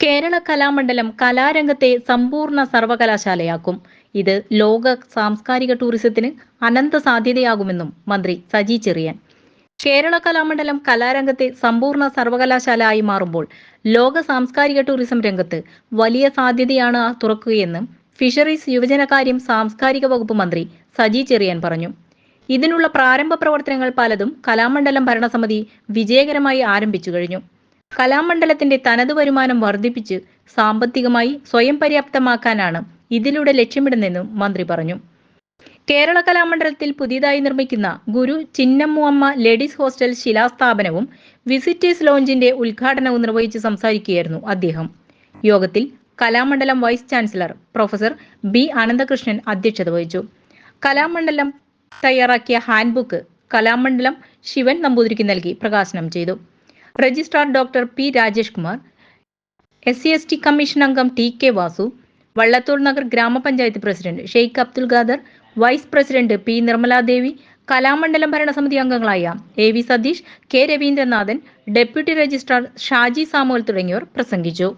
കേരള കലാമണ്ഡലം കലാരംഗത്തെ സമ്പൂർണ സർവകലാശാലയാക്കും. ഇത് ലോക സാംസ്കാരിക ടൂറിസത്തിന് അനന്ത സാധ്യതയാകുമെന്നും മന്ത്രി സജി ചെറിയാൻ. കേരള കലാമണ്ഡലം കലാരംഗത്തെ സമ്പൂർണ സർവകലാശാല ആയി മാറുമ്പോൾ ലോക സാംസ്കാരിക ടൂറിസം രംഗത്ത് വലിയ സാധ്യതയാണ് തുറക്കുകയെന്ന് ഫിഷറീസ് യുവജനകാര്യം സാംസ്കാരിക വകുപ്പ് മന്ത്രി സജി ചെറിയാൻ പറഞ്ഞു. ഇതിനുള്ള പ്രാരംഭ പ്രവർത്തനങ്ങൾ പലതും കലാമണ്ഡലം ഭരണസമിതി വിജയകരമായി ആരംഭിച്ചു കഴിഞ്ഞു. കലാമണ്ഡലത്തിന്റെ തനത് വരുമാനം വർദ്ധിപ്പിച്ച് സാമ്പത്തികമായി സ്വയം പര്യാപ്തമാക്കാനാണ് ഇതിലൂടെ ലക്ഷ്യമിടുന്നതെന്നും മന്ത്രി പറഞ്ഞു. കേരള കലാമണ്ഡലത്തിൽ പുതിയതായി നിർമ്മിക്കുന്ന ഗുരു ചിന്നമ്മുഅമ്മ ലേഡീസ് ഹോസ്റ്റൽ ശിലാസ്ഥാപനവും വിസിറ്റേഴ്സ് ലോഞ്ചിന്റെ ഉദ്ഘാടനവും നിർവഹിച്ച് സംസാരിക്കുകയായിരുന്നു അദ്ദേഹം. യോഗത്തിൽ Kalamandalam vice chancellor professor B Ananthakrishnan അധ്യക്ഷത വഹിച്ചു. കലാമണ്ഡലം തയ്യാറാക്കിയ ഹാൻഡ്ബുക്ക് കലാമണ്ഡലം ശിവൻ നമ്പൂതിരിക്ക് നൽകി പ്രകാശനം ചെയ്തു. Registrar doctor P Rajesh Kumar S C S T commission അംഗം ടി കെ വാസു വള്ളത്തോൾ നഗർ ഗ്രാമപഞ്ചായത്ത് president Sheikh Abdul Khader vice president P Nirmaladevi Kalamandalam ഭരണസമിതി അംഗങ്ങളായ A V Satheesh K Raveendranathan deputy registrar Shaji Samuel തുടങ്ങിയവർ പ്രസംഗിച്ചു.